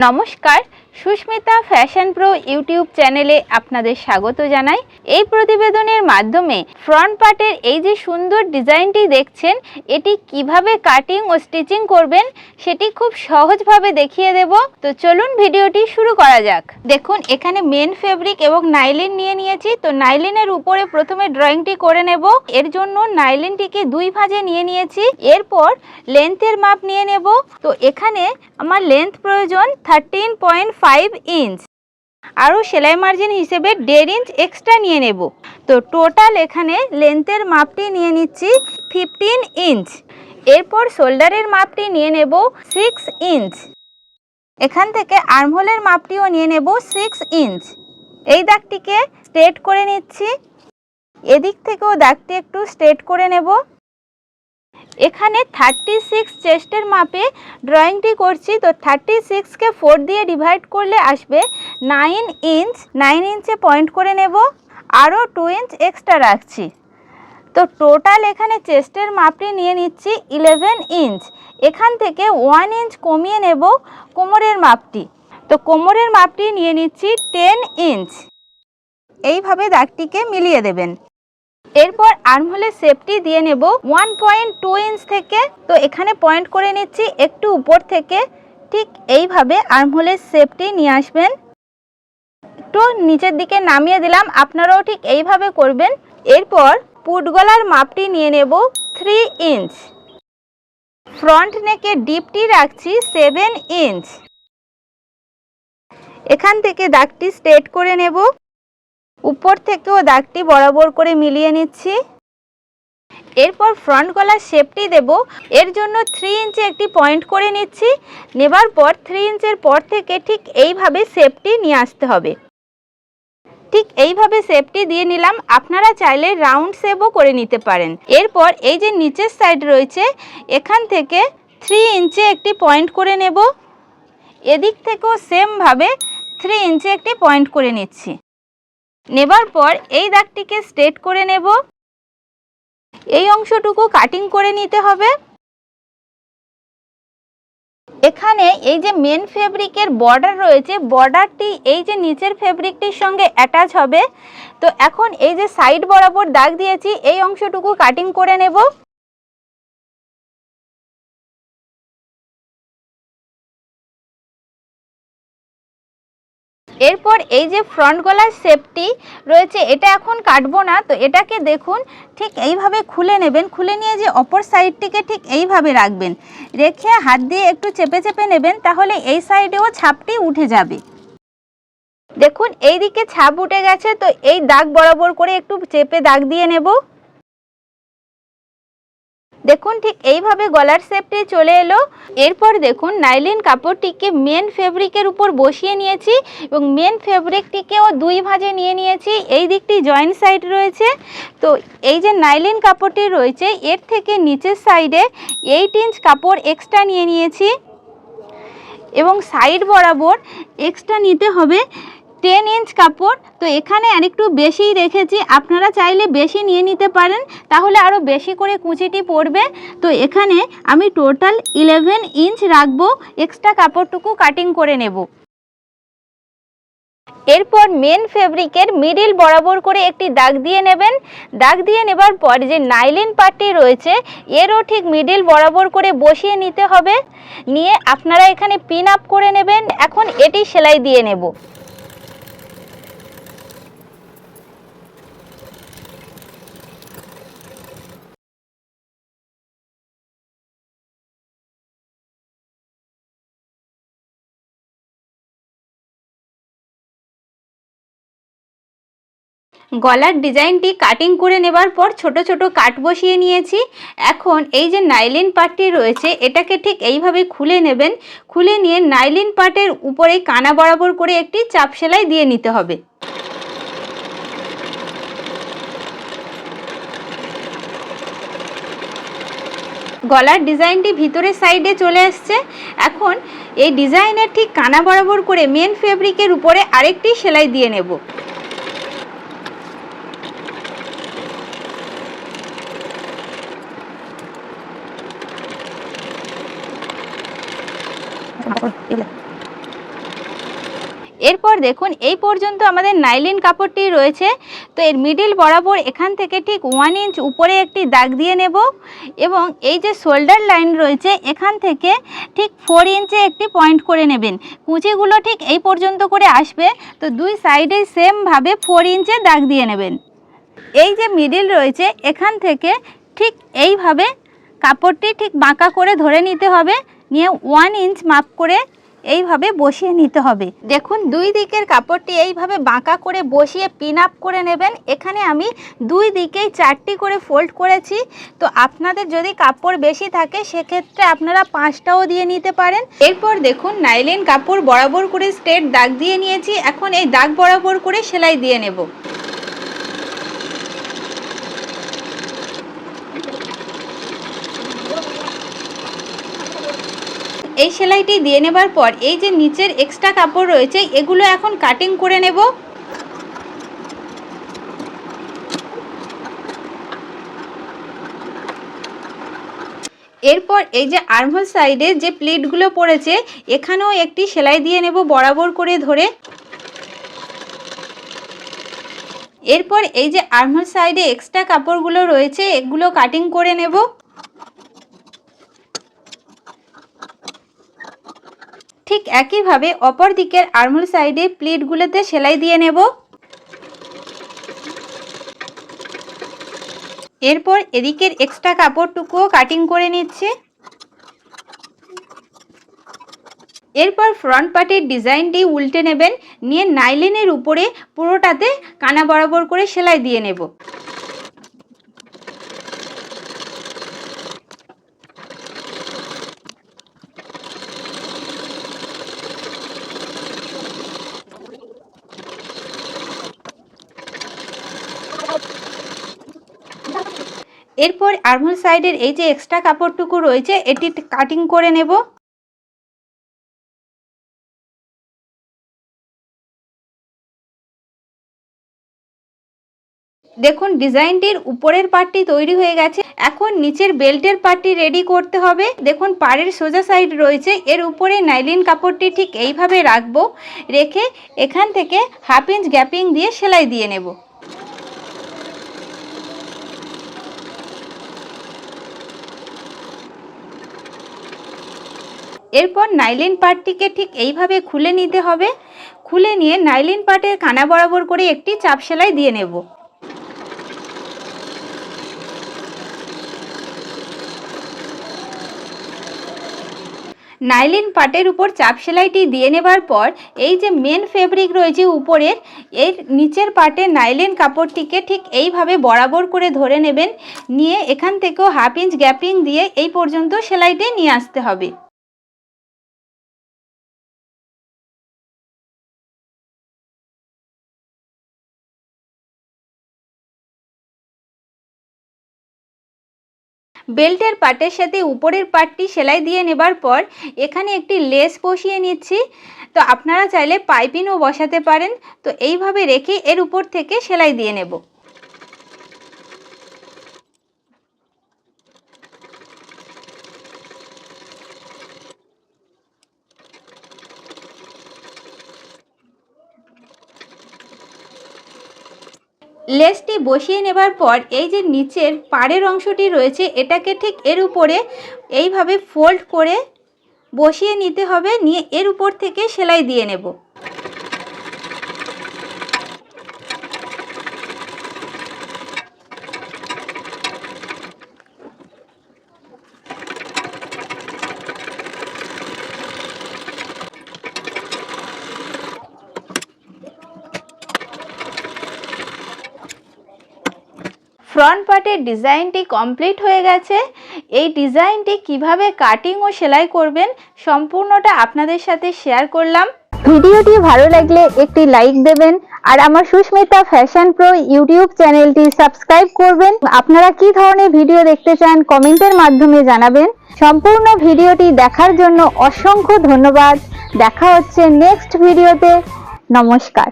নমস্কার Susmita fashion pro YouTube চ্যানেলে আপনাদের স্বাগত জানাই। এই প্রতিবেদনের মাধ্যমে ফ্রন্ট পার্টের এই যে সুন্দর ডিজাইনটি দেখছেন, এটি কীভাবে কাটিং ও স্টিচিং করবেন সেটি খুব সহজভাবে দেখিয়ে দেব। তো চলুন ভিডিওটি শুরু করা যাক। দেখুন, এখানে মেন ফেব্রিক এবং নাইলিন নিয়ে নিয়েছি। তো নাইলিনের উপরে প্রথমে ড্রয়িংটি করে নেব। এর জন্য নাইলিনটিকে দুই ভাঁজে নিয়ে নিয়েছি। এরপর লেন্থের মাপ নিয়ে নেব। তো এখানে আমার লেন্থ প্রয়োজন থার্টিন পয়েন্ট ফাইভ ইঞ্চ আরও সেলাই মার্জিন হিসেবে দেড় ইঞ্চ এক্সট্রা নিয়ে নেব। তো টোটাল এখানে লেন্থের মাপটি নিয়ে নিচ্ছি ফিফটিন ইঞ্চ এরপর শোল্ডারের মাপটি নিয়ে নেব সিক্স ইঞ্চ এখান থেকে আর্মহোলের মাপটিও নিয়ে নেব সিক্স ইঞ্চ এই দাগটিকে স্ট্রেট করে নিচ্ছি। এদিক থেকেও দাগটি একটু স্ট্রেট করে নেব। এখানে থার্টি সিক্স চেস্টের মাপে ড্রয়িংটি করছি। তো থার্টি সিক্সকে ফোর দিয়ে ডিভাইড করলে আসবে নাইন ইঞ্চ নাইন ইঞ্চে পয়েন্ট করে নেব। আরও টু ইঞ্চ এক্সট্রা রাখছি। তো টোটাল এখানে চেস্টের মাপটি নিয়ে নিচ্ছি ইলেভেন ইঞ্চ এখান থেকে ওয়ান ইঞ্চ কমিয়ে নেব কোমরের মাপটি। তো কোমরের মাপটি নিয়ে নিচ্ছি টেন ইঞ্চ এইভাবে দাগটিকে মিলিয়ে দেবেন। এরপর আর্মহোলের সেফটি দিয়ে নেব ওয়ান পয়েন্ট টু ইঞ্চ থেকে। তো এখানে পয়েন্ট করে নিচ্ছি একটু উপর থেকে। ঠিক এইভাবে আর্মহোলের সেফটি নিয়ে আসবেন। একটু নিচের দিকে নামিয়ে দিলাম, আপনারাও ঠিক এইভাবে করবেন। এরপর পুটগলার মাপটি নিয়ে নেব থ্রি ইঞ্চ ফ্রন্ট নেকে ডিপটি রাখছি সেভেন ইঞ্চ এখান থেকে দাগটি স্ট্রেট করে নেব। উপর থেকেও দাগটি বরাবর করে মিলিয়ে নিচ্ছি। এরপর ফ্রন্ট গলার শেপটি দেব। এর জন্য থ্রি ইঞ্চে একটি পয়েন্ট করে নিচ্ছি। নেবার পর থ্রি ইঞ্চের পর থেকে ঠিক এইভাবে শেপটি নিয়ে আসতে হবে। ঠিক এইভাবে শেপটি দিয়ে নিলাম। আপনারা চাইলে রাউন্ড শেপও করে নিতে পারেন। এরপর এই যে নিচের সাইড রয়েছে, এখান থেকে থ্রি ইঞ্চে একটি পয়েন্ট করে নেব। এদিক থেকেও সেমভাবে থ্রি ইঞ্চে একটি পয়েন্ট করে নিচ্ছি। নেবার পর এই দাগটিকে স্ট্রেট করে নেব। এই অংশটুকু কাটিং করে নিতে হবে। এখানে এই যে মেন ফেব্রিকের বর্ডার রয়েছে বর্ডারটি এই যে নিচের ফেব্রিকটির সঙ্গে অ্যাটাচ হবে। তো এখন এই যে সাইড বরাবর দাগ দিয়েছি, এই অংশটুকু কাটিং করে নেব। এরপর এই যে ফ্রন্ট গলার শেপটি রয়েছে, এটা এখন কাটবো না। তো এটাকে দেখুন, ঠিক এইভাবে খুলে নেবেন। খুলে নিয়ে যে অপর সাইডটিকে ঠিক এইভাবে রাখবেন। রেখে হাত দিয়ে একটু চেপে চেপে নেবেন, তাহলে এই সাইডেও ছাপটি উঠে যাবে। দেখুন এই দিকে ছাপ উঠে গেছে, তো এই দাগ বরাবর করে একটু চেপে দাগ দিয়ে নেব। দেখুন ঠিক এইভাবে গলার শেপটি চলে এলো। এরপর দেখুন নাইলিন কাপড়টিকে মেন ফেব্রিকের উপর বসিয়ে নিয়েছি এবং মেন ফেব্রিকটিকেও দুই ভাঁজে নিয়ে নিয়েছি। এই দিকটি জয়েন্ট সাইড রয়েছে। তো এই যে নাইলিন কাপড়টি রয়েছে, এর থেকে নিচের সাইডে এইট ইঞ্চ কাপড় এক্সট্রা নিয়ে নিয়েছি। এবং সাইড বরাবর এক্সট্রা নিতে হবে। টেন ইঞ্চ কাপড়, তো এখানে আরেকটু বেশিই রেখেছি। আপনারা চাইলে বেশি নিয়ে নিতে পারেন, তাহলে আরও বেশি করে কুচিটি পড়বে। তো এখানে আমি টোটাল ইলেভেন ইঞ্চ রাখব এক্সট্রা কাপড়টুকু কাটিং করে নেব। এরপর মেন ফেব্রিকের মিডিল বরাবর করে একটি দাগ দিয়ে নেবেন। দাগ দিয়ে নেবার পর যে নাইলিন পার্টটি রয়েছে, এরও ঠিক মিডিল বরাবর করে বসিয়ে নিতে হবে। নিয়ে আপনারা এখানে পিন আপ করে নেবেন। এখন এটি সেলাই দিয়ে নেব। গলার ডিজাইনটি কাটিং করে নেবার পর ছোট ছোট কাট বসিয়ে নিয়েছি। এখন এই যে নাইলিন পার্টটি রয়েছে, এটাকে ঠিক এইভাবে খুলে নেবেন। খুলে নিয়ে নাইলিন পার্টের উপরে কানা বরাবর করে একটি চাপ সেলাই দিয়ে নিতে হবে। গলার ডিজাইনটি ভিতরের সাইডে চলে আসছে। এখন এই ডিজাইনের ঠিক কানা বরাবর করে মেন ফেব্রিকের উপরে আরেকটি সেলাই দিয়ে নেব। এরপর দেখুন, এই পর্যন্ত আমাদের নাইলিন কাপড়টি রয়েছে। তো এর মিডিল বরাবর এখান থেকে ঠিক ওয়ান ইঞ্চ উপরে একটি দাগ দিয়ে নেব এবং এই যে শোল্ডার লাইন রয়েছে, এখান থেকে ঠিক ফোর ইঞ্চে একটি পয়েন্ট করে নেবেন। কুচিগুলো ঠিক এই পর্যন্ত করে আসবে। তো দুই সাইডে সেমভাবে ফোর ইঞ্চে দাগ দিয়ে নেবেন। এই যে মিডিল রয়েছে, এখান থেকে ঠিক এইভাবে কাপড়টি ঠিক বাঁকা করে ধরে নিতে হবে। নিয়ে ওয়ান ইঞ্চ মাপ করে এইভাবে বসিয়ে নিতে হবে। দেখুন, দুই দিকের কাপড়টি এইভাবে বাঁকা করে বসিয়ে পিন আপ করে নেবেন। এখানে আমি দুই দিকেই চারটি করে ফোল্ড করেছি। তো আপনাদের যদি কাপড় বেশি থাকে, সেক্ষেত্রে আপনারা পাঁচটাও দিয়ে নিতে পারেন। এরপর দেখুন নাইলেন কাপড় বরাবর করে স্ট্রেট দাগ দিয়ে নিয়েছি। এখন এই দাগ বরাবর করে সেলাই দিয়ে নেব। এই সেলাইটি দিয়ে নেবার পর এই যে নিচের এক্সট্রা কাপড় রয়েছে, এগুলো এখন কাটিং করে নেব। এরপর এই যে আর্মহোল সাইডে যে প্লেটগুলো পড়েছে, এখানেও একটি সেলাই দিয়ে নেব বরাবর করে ধরে। এরপর এই যে আর্মহোল সাইডে এক্সট্রা কাপড়গুলো রয়েছে, এগুলো কাটিং করে নেব। ঠিক একইভাবে অপর দিকের আর্মুল সাইডে প্লিটগুলোতে সেলাই দিয়ে নেব। এরপর এদিকের এক্সট্রা কাপড়টুকুও কাটিং করে নিচ্ছে। এরপর ফ্রন্ট পার্টের ডিজাইনটি উল্টে নেবেন, নিয়ে নাইলেনের উপরে পুরোটাতে কানা বরাবর করে সেলাই দিয়ে নেব। এরপর আর্মহোল সাইডের এই যে এক্সট্রা কাপড়টুকু রয়েছে, এটি কাটিং করে নেব। দেখুন, ডিজাইনটির উপরের পার্টটি তৈরি হয়ে গেছে। এখন নিচের বেল্টের পার্টটি রেডি করতে হবে। দেখুন, পাড়ের সোজা সাইড রয়েছে। এর উপরে নাইলিন কাপড়টি ঠিক এইভাবে রাখব। রেখে এখান থেকে হাফ ইঞ্চ গ্যাপিং দিয়ে সেলাই দিয়ে নেব। এরপর নাইলিন পার্টটিকে ঠিক এইভাবে খুলে নিতে হবে। খুলে নিয়ে নাইলিন পার্টের কানা বরাবর করে একটি চাপ সেলাই দিয়ে নেব। নাইলিন পাটের উপর চাপ সেলাইটি দিয়ে নেবার পর এই যে মেন ফেব্রিক রয়েছে উপরের, এর নিচের পাটে নাইলিন কাপড়টিকে ঠিক এইভাবে বরাবর করে ধরে নেবেন। নিয়ে এখান থেকেও হাফ ইঞ্চ গ্যাপিং দিয়ে এই পর্যন্ত সেলাইটি নিয়ে আসতে হবে। বেল্টের পাটের সাথে উপরের পাটটি সেলাই দিয়ে নেবার পর এখানে একটি লেস বসিয়ে নিচ্ছি। তো আপনারা চাইলে পাইপিনও বসাতে পারেন। তো এইভাবে রেখে এর উপর থেকে সেলাই দিয়ে নেব। লেসটি বসিয়ে নেবার পর এই যে নিচের পাড়ের অংশটি রয়েছে, এটাকে ঠিক এর উপরে এইভাবে ফোল্ড করে বসিয়ে নিতে হবে, নিয়ে এর উপর থেকে সেলাই দিয়ে নেব। ফ্রন্ট পার্টের ডিজাইনটি কমপ্লিট হয়ে গেছে। এই ডিজাইনটি কীভাবে কাটিং ও সেলাই করবেন সম্পূর্ণটা আপনাদের সাথে শেয়ার করলাম। ভিডিওটি ভালো লাগলে একটি লাইক দেবেন আর আমার সুস্মিতা ফ্যাশন প্রো ইউটিউব চ্যানেলটি সাবস্ক্রাইব করবেন। আপনারা কি ধরনের ভিডিও দেখতে চান কমেন্টের মাধ্যমে জানাবেন। সম্পূর্ণ ভিডিওটি দেখার জন্য অসংখ্য ধন্যবাদ। দেখা হচ্ছে নেক্সট ভিডিওতে নমস্কার।